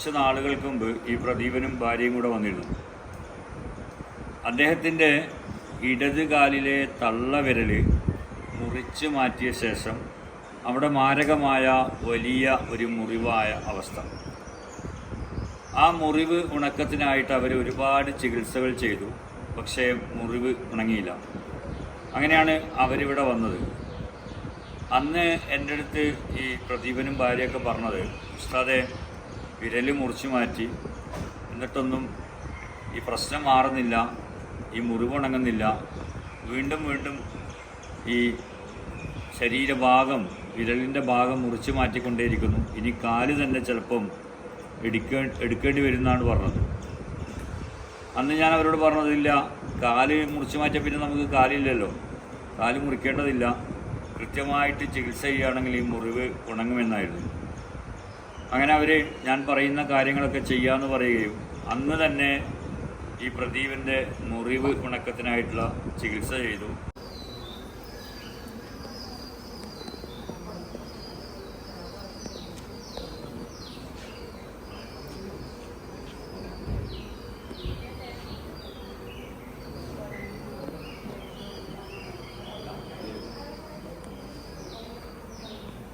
കുറച്ച് നാളുകൾക്ക് മുമ്പ് ഈ പ്രദീപനും ഭാര്യയും കൂടെ വന്നിരുന്നു. അദ്ദേഹത്തിന്റെ ഇടത് കാലിലെ തള്ളവിരൽ മുറിച്ച് മാറ്റിയ ശേഷം അവിടെ മാരകമായ വലിയ ഒരു മുറിവായ അവസ്ഥ. ആ മുറിവ് ഉണക്കത്തിനായിട്ട് അവർ ഒരുപാട് ചികിത്സകൾ ചെയ്തു പക്ഷേ മുറിവ് ഉണങ്ങിയില്ല. അങ്ങനെയാണ് അവരിവിടെ വന്നത്. അന്ന് എന്റെ അടുത്ത് ഈ പ്രദീപനും ഭാര്യയൊക്കെ പറഞ്ഞത് ഉസ്താദെ വിരൽ മുറിച്ചു മാറ്റി. എന്നിട്ടൊന്നും ഈ പ്രശ്നം മാറുന്നില്ല ഈ മുറിവ് ഉണങ്ങുന്നില്ല വീണ്ടും വീണ്ടും ഈ ശരീരഭാഗം വിരലിന്റെ ഭാഗം മുറിച്ചു മാറ്റിക്കൊണ്ടേയിരിക്കുന്നു. ഇനി കാൽ തന്നെ ചിലപ്പം എടുക്ക എടുക്കേണ്ടി വരുന്നതാണ് പറഞ്ഞത്. അന്ന് ഞാൻ അവരോട് പറഞ്ഞതില്ല കാൽ മുറിച്ചു മാറ്റിയ പിന്നെ നമുക്ക് കാലില്ലല്ലോ. കാൽ മുറിക്കേണ്ടതില്ല. കൃത്യമായിട്ട് ചികിത്സ ചെയ്യുകയാണെങ്കിൽ ഈ മുറിവ് ഉണങ്ങുമെന്നായിരുന്നു. അങ്ങനെ അവർ ഞാൻ പറയുന്ന കാര്യങ്ങളൊക്കെ ചെയ്യാമെന്ന് പറയുകയും അന്ന് തന്നെ ഈ പ്രദീപിന്റെ മുറിവ് ഉണക്കത്തിനായിട്ടുള്ള ചികിത്സ ചെയ്തു.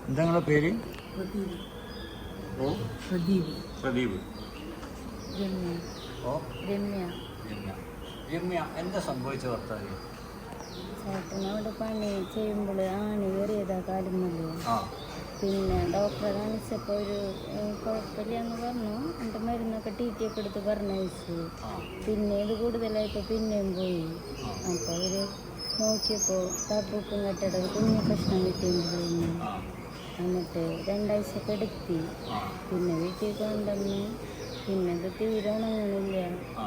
എന്താ നിങ്ങളുടെ പേര്? പ്രദീപ്. ഓ? പ്രദീപ്. പ്രദീപ്. രമ്യ. ഓ? രമ്യ. രമ്യ. രമ്യ എന്താ സംഭവിച്ച ഭർത്താവ് ചേട്ടനോട് പണി ചെയ്യുമ്പോൾ ആണി കയറിയതാ കാലുമല്ലോ പിന്നെ ഡോക്ടറെ കാണിച്ചപ്പോൾ ഒരു കുഴപ്പമില്ല എന്ന് പറഞ്ഞു. എന്റെ മരുന്നൊക്കെ ടി ടി ഒക്കെ എടുത്ത് പറഞ്ഞയച്ചു. പിന്നെ ഇത് കൂടുതലായപ്പോൾ പിന്നെയും പോയി. അപ്പോൾ അവർ നോക്കിയപ്പോൾ തപ്പുക്കും കെട്ടിട കുഞ്ഞു പ്രശ്നം കിട്ടിയെന്ന് ആ. എന്നിട്ട് രണ്ടാഴ്ച കിടത്തി പിന്നെ വീട്ടിൽ കൊണ്ടുവന്ന്. പിന്നെ അത് തീരെ ഉണങ്ങണില്ല.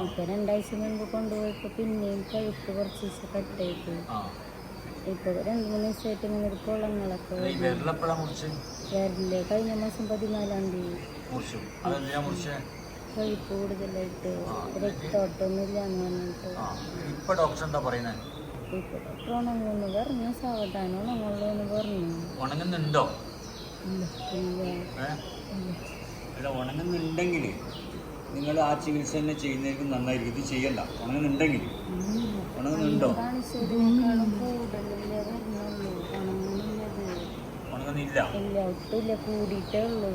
ഇപ്പൊ രണ്ടാഴ്ച മുൻപ് കൊണ്ടുപോയപ്പോ പിന്നെയും കഴുപ്പ് കുറച്ച് ദിവസം കട്ടായിട്ട് ഇപ്പോൾ ഇപ്പൊ രണ്ട് മൂന്ന് ദിവസമായിട്ട് ഇങ്ങനെ ഒരു കുളങ്ങളൊക്കെ വരില്ലേ കഴിഞ്ഞ മാസം പതിനാലാം തീയതി. കഴിപ്പ് കൂടുതലായിട്ട്. രക്തോട്ടൊന്നുമില്ല എന്ന് പറഞ്ഞിട്ട്. ഇപ്പൊ ഡോക്ടർ എന്താ പറയുന്നത് ഉണങ്ങുമെന്ന് പറഞ്ഞു സാവധാനം ഉണങ്ങുള്ളൂ എന്ന് പറഞ്ഞു. ഉണങ്ങുന്നുണ്ടോ? ഇല്ല. ഇല്ല. ഏ അല്ല ഉണങ്ങുന്നുണ്ടെങ്കിൽ നിങ്ങൾ ആ ചികിത്സ തന്നെ ചെയ്യുന്നതായിരിക്കും നന്നായിരിക്കും. ഇത് ചെയ്യണ്ട. ഉണങ്ങുന്നുണ്ടെങ്കിൽ. ഉണങ്ങുന്നുണ്ടോ? ഉണങ്ങുന്നില്ല. ഒട്ടുമില്ല. കൂടിയിട്ടേ ഉള്ളൂ.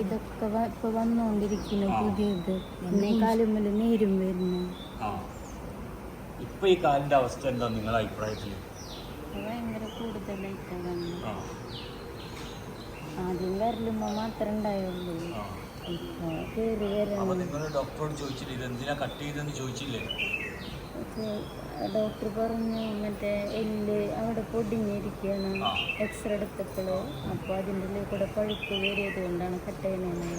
ഇതൊക്കെ ഇപ്പൊ വന്നുകൊണ്ടിരിക്കുന്നു പുതിയത്. പിന്നെ കാലുമ്മൽ നീരും വരുന്നു. ആ. ഇപ്പൊ ഈ കാലിന്റെ അവസ്ഥ എന്താ നിങ്ങളുടെ അഭിപ്രായത്തിൽ ഭയങ്കര കൂടുതലായിട്ടാണ്. ആ. ആദ്യം വരലുമ്പോ മാത്രമേ ഉണ്ടായുള്ളൂ. ആ. ഇപ്പൊ കയറി അപ്പൊ വരണം നിങ്ങൾ ഡോക്ടറോട് ചോദിച്ചില്ല എന്തിനാ കട്ട് ചെയ്തെന്ന് ചോദിച്ചില്ലേ? ഡോക്ടർ പറഞ്ഞു മറ്റേ എല്ല് അവിടെ പൊടിഞ്ഞിരിക്കുകയാണ്. എക്സ്റേ എടുത്തപ്പോൾ അപ്പോൾ അതിന്റെ ഉള്ളിൽ കൂടെ പഴുപ്പ് കയറിയത് കൊണ്ടാണ് കട്ട് ചെയ്യുന്നത്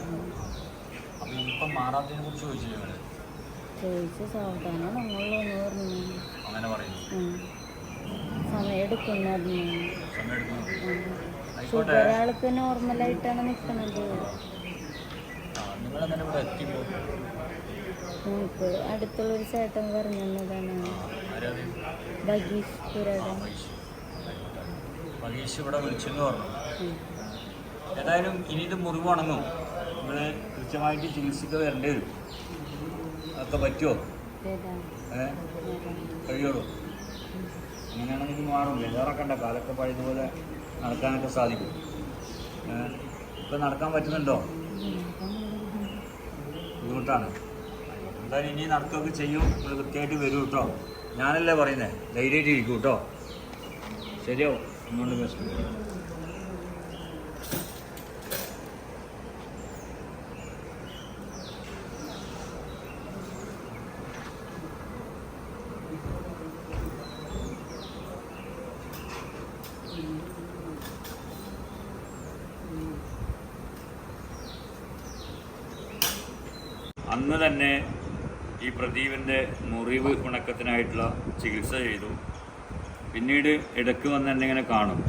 ചോദിച്ചു സാവധാനം എന്ന് പറഞ്ഞു. അങ്ങനെ പറയുന്നു. ഉം. സമയം എടുക്കുന്നതിന് സമയം എടുക്കുന്നു ആയിക്കോട്ടെ ഷുഗർ ആൾക്ക് നോർമലായിട്ടാണ് നിൽക്കുന്നത് നമുക്ക് അടുത്തുള്ളൊരു ചേട്ടൻ പറഞ്ഞു തന്നതാണ്. ബഗീഷ് ഇവിടെ വിളിച്ചെന്ന് പറഞ്ഞു. ഏതായാലും ഇനി ഇത് മുറിവ് ഉണങ്ങും നിങ്ങൾ കൃത്യമായിട്ട് ചികിത്സയ്ക്ക് വരേണ്ടി വരും. അതൊക്കെ പറ്റുമോ കഴിയുള്ളൂ. അങ്ങനെയാണെങ്കിൽ മാറും ബേജാറൊക്കെ ഉണ്ടോ കാലൊക്കെ പഴയതുപോലെ നടക്കാനൊക്കെ സാധിക്കും. ഇപ്പം നടക്കാൻ പറ്റുന്നുണ്ടോ? ബുദ്ധിമുട്ടാണ്. എന്തായാലും ഇനി നടക്കുകയൊക്കെ ചെയ്യും. കൃത്യമായിട്ട് വരും കേട്ടോ. ഞാനല്ലേ പറയുന്നത് ധൈര്യമായിട്ട് ഇരിക്കും കേട്ടോ. ശരിയാവും. ഒന്നുകൊണ്ട് പ്രശ്നം അന്ന് തന്നെ ഈ പ്രദീപിന്റെ മുറിവ് ഉണക്കത്തിനായിട്ടുള്ള ചികിത്സ ചെയ്തു. പിന്നീട് ഇടയ്ക്ക് വന്ന് എന്നെ ഇങ്ങനെ കാണും.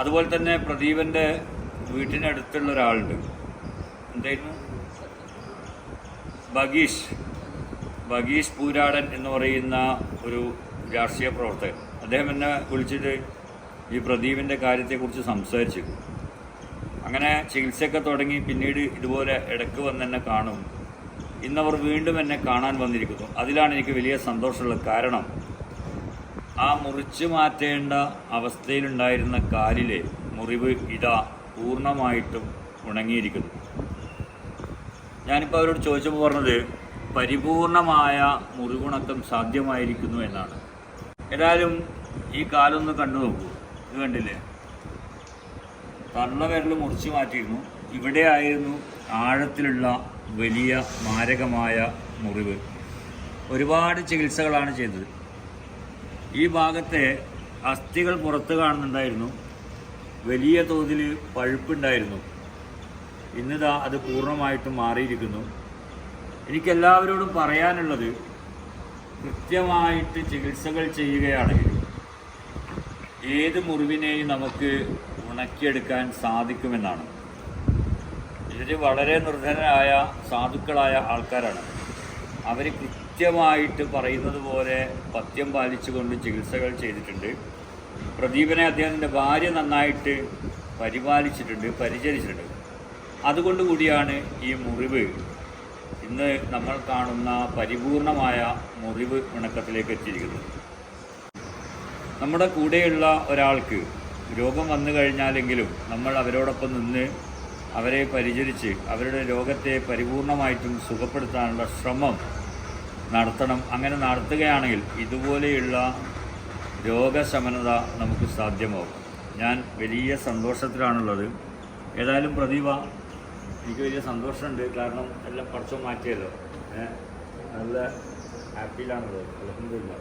അതുപോലെ തന്നെ പ്രദീപന്റെ വീട്ടിനടുത്തുള്ള ഒരാളുണ്ട്. എന്തായിരുന്നു? ബഗീഷ്. ബഗീഷ് പൂരാടൻ എന്ന് പറയുന്ന ഒരു രാഷ്ട്രീയ പ്രവർത്തകൻ. അദ്ദേഹം എന്നെ വിളിച്ചിട്ട് ഈ പ്രദീപിന്റെ കാര്യത്തെക്കുറിച്ച് സംസാരിച്ചു. അങ്ങനെ ചികിത്സയൊക്കെ തുടങ്ങി പിന്നീട് ഇതുപോലെ ഇടയ്ക്ക് വന്ന് എന്നെ കാണും. ഇന്നവർ വീണ്ടും എന്നെ കാണാൻ വന്നിരിക്കുന്നു. അതിലാണ് എനിക്ക് വലിയ സന്തോഷമുള്ളത്. കാരണം ആ മുറിച്ചു മാറ്റേണ്ട അവസ്ഥയിലുണ്ടായിരുന്ന കാലിലെ മുറിവ് ഇതാ പൂർണമായിട്ടും ഉണങ്ങിയിരിക്കുന്നു. ഞാനിപ്പോൾ അവരോട് ചോദിച്ചപ്പോൾ പറഞ്ഞത് പരിപൂർണമായ മുറിവുണക്കം സാധ്യമായിരിക്കുന്നു എന്നാണ്. ഏതായാലും ഈ കാലൊന്ന് കണ്ടു നോക്കൂ. ഇത് കണ്ടില്ലേ? തള്ളവിരൽ മുറിച്ചു മാറ്റിയിരുന്നു. ഇവിടെ ആയിരുന്നു ആഴത്തിലുള്ള വലിയ മാരകമായ മുറിവ്. ഒരുപാട് ചികിത്സകളാണ് ചെയ്തത്. ഈ ഭാഗത്തെ അസ്ഥികൾ പുറത്ത് കാണുന്നുണ്ടായിരുന്നു. വലിയ തോതിൽ പഴുപ്പുണ്ടായിരുന്നു. ഇന്നിതാ അത് പൂർണമായിട്ടും മാറിയിരിക്കുന്നു. എനിക്കെല്ലാവരോടും പറയാനുള്ളത് കൃത്യമായിട്ട് ചികിത്സകൾ ചെയ്യുകയാണെങ്കിൽ ഏത് മുറിവിനെയും നമുക്ക് ഉണക്കിയെടുക്കാൻ സാധിക്കുമെന്നാണ്. ഇവർ വളരെ നിർധനരായ സാധുക്കളായ ആൾക്കാരാണ്. അവർ കൃത്യമായിട്ട് പറയുന്നത് പോലെ പഥ്യം പാലിച്ചുകൊണ്ട് ചികിത്സകൾ ചെയ്തിട്ടുണ്ട്. പ്രദീപനെ അദ്ദേഹത്തിന്റെ ഭാര്യ നന്നായിട്ട് പരിപാലിച്ചിട്ടുണ്ട് പരിചരിച്ചിട്ടുണ്ട്. അതുകൊണ്ട് കൂടിയാണ് ഈ മുറിവ്. ഇന്ന് നമ്മൾ കാണുന്ന പരിപൂർണമായ മുറിവ് ഉണക്കത്തിലേക്ക് എത്തിയിരിക്കുന്നത്. നമ്മുടെ കൂടെയുള്ള ഒരാൾക്ക് രോഗം വന്നു കഴിഞ്ഞാലെങ്കിലും നമ്മൾ അവരോടൊപ്പം നിന്ന് അവരെ പരിചരിച്ച് അവരുടെ രോഗത്തെ പരിപൂർണമായിട്ടും സുഖപ്പെടുത്താനുള്ള ശ്രമം നടത്തണം. അങ്ങനെ നടത്തുകയാണെങ്കിൽ ഇതുപോലെയുള്ള രോഗശമനത നമുക്ക് സാധ്യമാവും. ഞാൻ വലിയ സന്തോഷത്തിലാണുള്ളത്. ഏതായാലും പ്രതിഭ എനിക്ക് വലിയ സന്തോഷമുണ്ട്. കാരണം എല്ലാം കുറച്ച് മാറ്റിയല്ലോ. നല്ല ഹാപ്പിയിലാണുള്ളത്. അലഹമില്ല